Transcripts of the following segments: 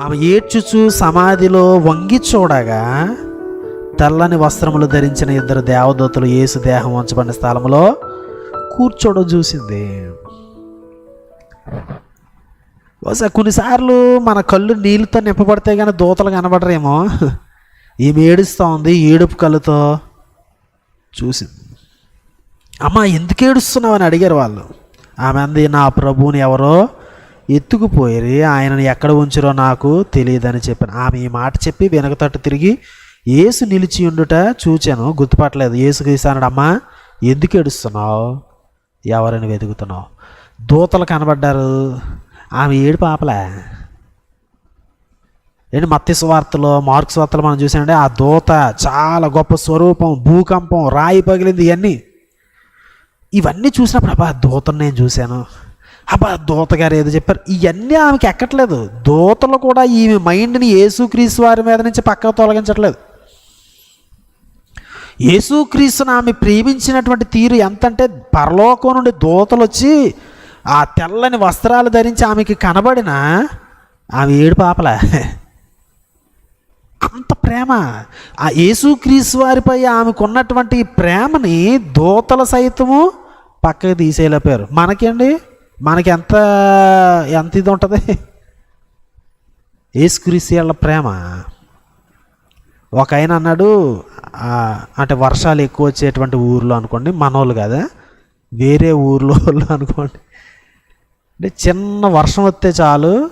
ఆమె ఏడ్చుచు సమాధిలో వంగి చూడగా తెల్లని వస్త్రములు ధరించిన ఇద్దరు దేవదూతలు యేసు దేహం ఉంచబడిన స్థలంలో కూర్చోవడం చూసింది. బహుశా కొన్నిసార్లు మన కళ్ళు నీళ్ళతో నింపబడితే కానీ దూతలు కనబడరేమో. ఈమె ఏడుస్తూ ఉంది ఏడుపు కళ్ళుతో చూసింది. అమ్మ ఎందుకు ఏడుస్తున్నావు అని అడిగారు వాళ్ళు. ఆమె అంది నా ప్రభువుని ఎవరో ఎత్తుకుపోయి ఆయనను ఎక్కడ ఉంచారో నాకు తెలియదని చెప్పాను. ఆమె ఈ మాట చెప్పి వెనకతట్టు తిరిగి ఏసు నిలిచి ఉండుట చూచాను గుర్తుపట్టలేదు. ఏసు గీసానడు అమ్మా ఎందుకు ఏడుస్తున్నావు? ఎవరిని వెతుకుతున్నావు? దూతలు కనబడ్డారు. ఆమె ఏడు పాపలే. ఏంటి మత్తి వార్తలో మార్క్స్ వార్తలు మనం చూసామంటే ఆ దూత చాలా గొప్ప స్వరూపం భూకంపం రాయి పగిలింది ఇవన్నీ. ఇవన్నీ చూసినప్పుడు అబ్బా దూతను నేను చూశాను. అబ్బా దూత గారు ఏదో చెప్పారు. ఇవన్నీ ఆమెకి ఎక్కట్లేదు. దూతలు కూడా ఈమె మైండ్ని యేసుక్రీస్తు వారి మీద నుంచి పక్కకు తొలగించట్లేదు. యేసుక్రీస్తుని ఆమె ప్రేమించినటువంటి తీరు ఎంతంటే పరలోకం నుండి దూతలు వచ్చి ఆ తెల్లని వస్త్రాలు ధరించి ఆమెకి కనబడిన ఆమె ఏడు పాపలా. అంత ప్రేమ. ఆ యేసుక్రీస్తు వారిపై ఆమెకున్నటువంటి ప్రేమని దూతల సైతము పక్కకి తీసేయలేపారు మనకండి మనకి ఎంత ఎంత ఇది ఉంటుంది? యేసుక్రీస్తు వాళ్ళ ప్రేమ. ఒక ఆయన అన్నాడు అంటే వర్షాలు ఎక్కువ వచ్చేటువంటి ఊర్లో అనుకోండి మనోళ్ళు కదా? వేరే ఊర్లో వాళ్ళు అనుకోండి. అంటే చిన్న వర్షం వస్తే చాలు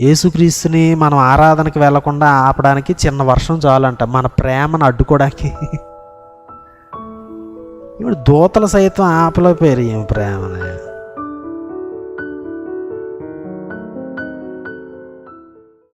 యేసుక్రీస్తుని మనం ఆరాధనకి వెళ్ళకుండా ఆపడానికి చిన్న వర్షం చాలంట. మన ప్రేమను అడ్డుకోవడానికి. ఇప్పుడు దూతలు సైతం ఆపలేకపోయారు ఈ ప్రేమని.